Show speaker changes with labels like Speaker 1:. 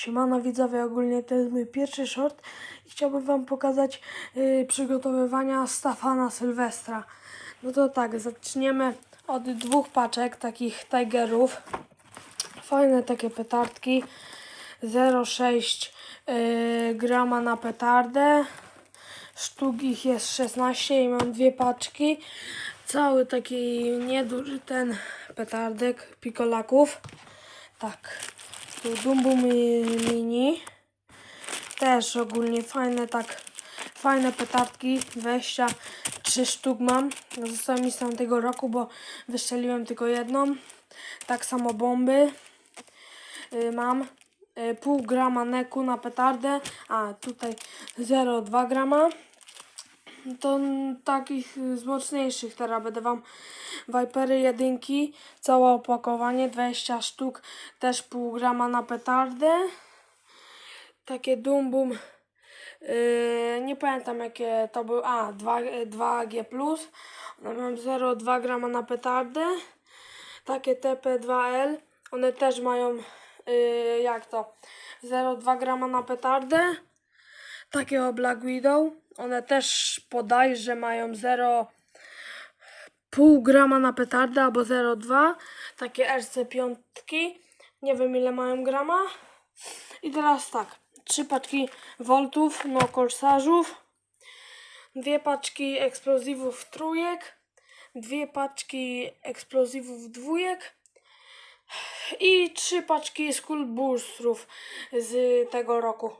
Speaker 1: Siemano widzowie, ogólnie to jest mój pierwszy short i chciałbym wam pokazać y, przygotowywania stafa na Sylwestra. No to tak, zaczniemy od dwóch paczek takich Tigerów. Fajne takie petardki. 0,6 y, grama na petardę. Sztuk ich jest 16 i mam dwie paczki. Cały taki nieduży ten petardek pikolaków. Tak. Tu Dumbu Mi- Mini. Też ogólnie fajne tak fajne petardki. 23 sztuk mam. Zostały mi z tamtego roku, bo wystrzeliłem tylko jedną. Tak samo bomby y, mam. Y, pół grama neku na petardę. A tutaj 0,2 grama. To takich y, z mocniejszych teraz będę wam Vipery jedynki, całe opakowanie 20 sztuk, też pół grama na petardę. Takie dumbum, yy, nie pamiętam jakie to były, a 2, 2G+, one mam 0,2 grama na petardę. Takie TP2L, one też mają, yy, jak to, 0,2 grama na petardę takiego Black Widow. One też podaj, że mają 0,5 grama na petardę albo 0,2. Takie RC5. Nie wiem ile mają grama. I teraz tak. Trzy paczki voltów, no korsarzów. Dwie paczki eksplozywów trójek. Dwie paczki eksplozywów dwójek. I trzy paczki skull boostrów z tego roku.